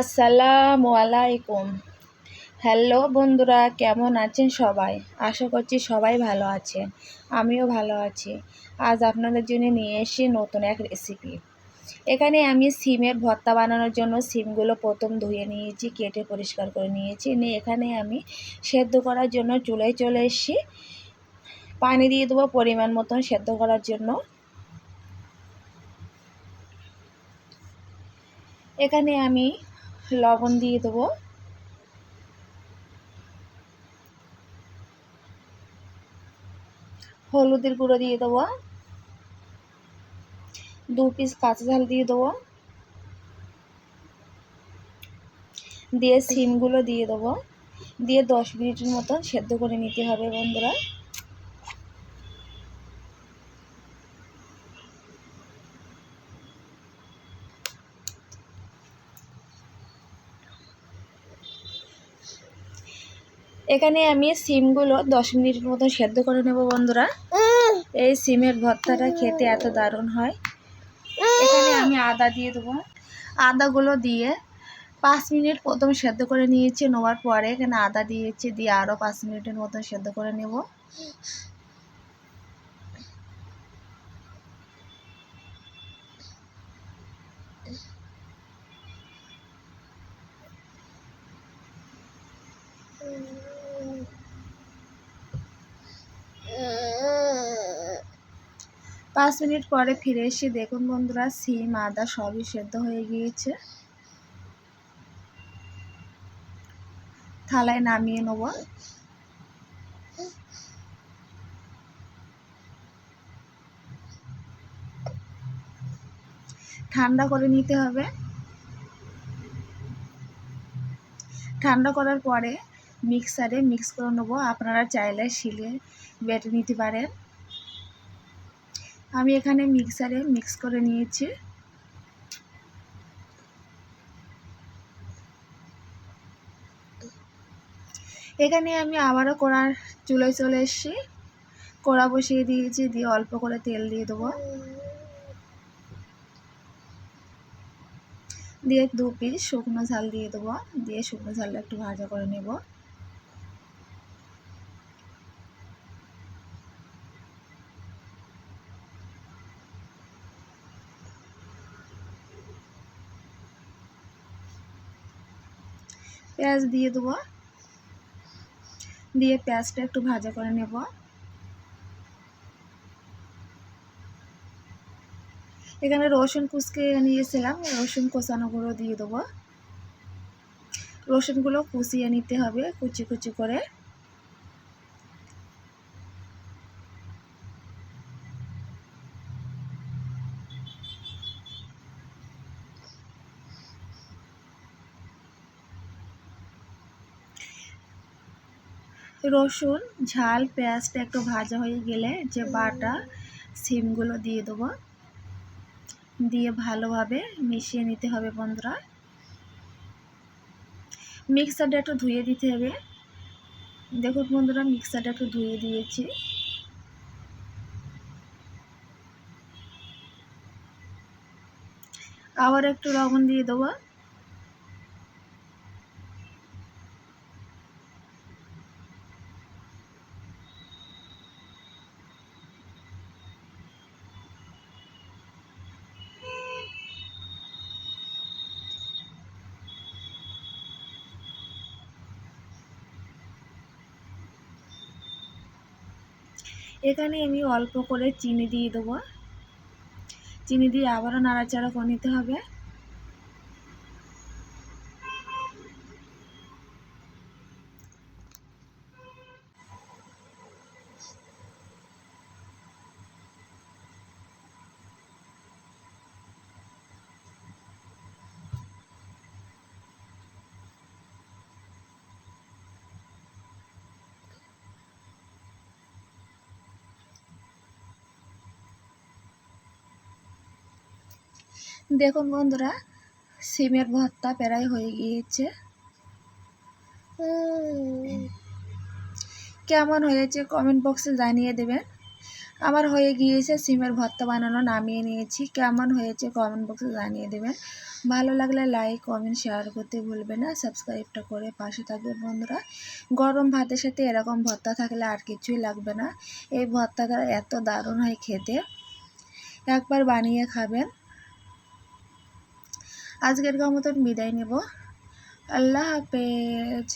আসসালামু আলাইকুম। হ্যালো বন্ধুরা, কেমন আছেন সবাই? আশা করছি সবাই ভালো আছেন। আমিও ভালো আছি। আজ আপনাদের জন্য নিয়ে এসেছি নতুন এক রেসিপি এখানে আমি সিমের ভর্তা বানানোর জন্য সিমগুলো প্রথম ধুয়ে নিয়েছি, কেটে পরিষ্কার করে নিয়েছি। নিয়ে এখানে আমি সেদ্ধ করার জন্য চুলায় চলে এসেছি। পানি দিয়ে দেবো পরিমাণ মতন সেদ্ধ করার জন্য। এখানে আমি লবণ দিয়ে দেবো। হলুদের গুঁড়ো দিয়ে দেবো। দু পিস কাঁচা ঝাল দিয়ে দেবো। দিয়ে সিমগুলো দিয়ে দেবো। দিয়ে দশ মিনিটের মতন সেদ্ধ করে নিতে হবে বন্ধুরা। এখানে আমি সিমগুলো দশ মিনিটের মতো সেদ্ধ করে নেব বন্ধুরা। এই সিমের ভর্তাটা খেতে এত দারুণ হয়। এখানে আমি আদা দিয়ে দেবো। আদাগুলো দিয়ে পাঁচ মিনিট প্রথম সেদ্ধ করে নিয়েছি নেওয়ার পরে এখানে আদা দিয়েছি দিয়ে আরও পাঁচ মিনিটের মতো সেদ্ধ করে নেব। পাঁচ মিনিট পরে ফিরে এসে দেখুন বন্ধুরা সিম, আদা সবই সেদ্ধ হয়ে গিয়েছে। থালায় নামিয়ে নেব। ঠান্ডা করে নিতে হবে। ঠান্ডা করার পরে মিক্সারে মিক্স করে নেব। আপনারা চাইলে শিলে বেটে নিতে পারেন। আমি এখানে মিক্সারে মিক্স করে নিয়েছি। এখানে আমি আবারও কড়ার চুলোয় চলে এসেছি। কড়া বসিয়ে দিয়েছি, দিয়ে অল্প করে তেল দিয়ে দেবো। দিয়ে দু পিস শুকনো ঝাল দিয়ে দেবো। দিয়ে শুকনো ঝালটা একটু ভাজা করে নেব। পেঁয়াজ দিয়ে দেবো। দিয়ে পেঁয়াজটা একটু ভাজা করে নেব। এখানে রসুন কুচকে নিয়েছিলাম, রসুন কোচানো গুঁড়ো দিয়ে দেবো। রসুনগুলো কুচিয়ে নিতে হবে কুচি কুচি করে। রসুন, ঝাল, পেঁয়াজটা একটু ভাজা হয়ে গেলে যে বাটা, সিমগুলো দিয়ে দেবো। দিয়ে ভালোভাবে মিশিয়ে নিতে হবে বন্ধুরা। মিক্সারটা একটু ধুয়ে দিতে হবে। দেখুন বন্ধুরা, মিক্সারটা একটু ধুয়ে দিয়েছি। আবার একটু লবণ দিয়ে দেবো। এখানে আমি অল্প করে চিনি দিয়ে দেবো। চিনি দিয়ে আবারও নাড়াচাড়া করে নিতে হবে। দেখুন বন্ধুরা, সিমের ভর্তা প্রায় হয়ে গিয়েছে। কেমন হয়েছে কমেন্ট বক্সে জানিয়ে দেবেন। আমার হয়ে গিয়েছে সিমের ভর্তা বানানো, নামিয়ে নিয়েছি। কেমন হয়েছে কমেন্ট বক্সে জানিয়ে দেবেন। ভালো লাগলে লাইক কমেন্ট শেয়ার করতে ভুলবে না। সাবস্ক্রাইবটা করে পাশে থাকবে বন্ধুরা। গরম ভাতের সাথে এরকম ভর্তা থাকলে আর কিছুই লাগবে না। এই ভর্তাটা এত দারুণ হয় খেতে। একবার বানিয়ে খাবেন। আজকের মতন বিদায় নেব। আল্লাহ হাফেজ।